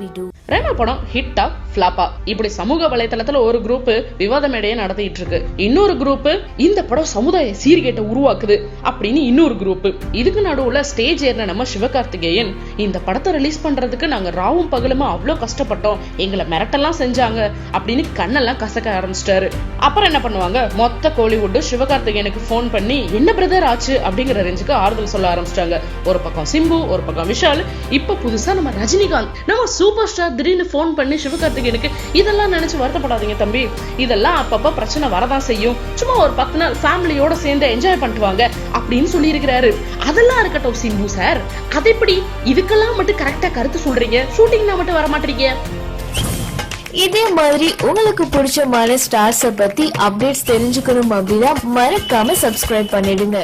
We do. ரேமா படம் ஹிட்டா ஃபிளாப்பா இப்படி சமூக வலைத்தளத்துல ஒரு குரூப் விவாத மேடையை நடத்திட்டு இருக்கு இன்னொரு குரூப் இந்த படம் சமுதாய சீர்கேட்டை உருவாக்குது அப்படின்னு இன்னொரு குரூப் இதுக்கு நடுவுல ஸ்டேஜ் ஏறின நம்ம சிவகார்த்திகேயன் இந்த படத்தை ரிலீஸ் பண்றதுக்கு நாங்க ராவும் பகலுமா அவ்வளோ கஷ்டப்பட்டோம். எங்களை மிரட்டெல்லாம் செஞ்சாங்க அப்படின்னு கண்ணெல்லாம் கசக்க ஆரம்பிச்சிட்டாரு. அப்புறம் என்ன பண்ணுவாங்க? மொத்த கோலிவுட் சிவகார்த்திகேயனுக்கு ஃபோன் பண்ணி என்ன பிரதர் ஆச்சு? அப்படிங்கிற ரேஞ்சுக்கு ஆறுதல் சொல்ல ஆரம்பிச்சிட்டாங்க. ஒரு பக்கம் சிம்பு ஒரு பக்கம் விஷால். இப்ப புதுசா நம்ம ரஜினிகாந்த் நம்ம சூப்பர் ஸ்டார் திடீர்னு ஃபோன் பண்ணி சிவகார்த்திகேயனுக்கு இதெல்லாம் நினைச்சு வருத்தப்படாதீங்க தம்பி. இதெல்லாம் அப்பப்போ பிரச்சனை வரதான் செய்யும். சும்மா ஒரு பத்து நாள் ஃபேமிலியோட சேர்ந்து என்ஜாய் பண்ணிட்டு வாங்க அப்படின்னு சொல்லியிருக்கிறாரு. அதெல்லாம் இருக்கட்டும் சிம்பு சார் அது எப்படி? இதுக்கெல்லாம் மட்டும் கரெக்டா கருத்து சொல்றீங்க. ஷூட்டிங்னா மட்டும் வர மாட்டீங்க இதே மாதிரி உங்களுக்கு பிடிச்சமான ஸ்டார்ஸை பத்தி அப்டேட்ஸ் தெரிஞ்சுக்கணும் அப்படின்னா மறக்காம சப்ஸ்கிரைப் பண்ணிடுங்க.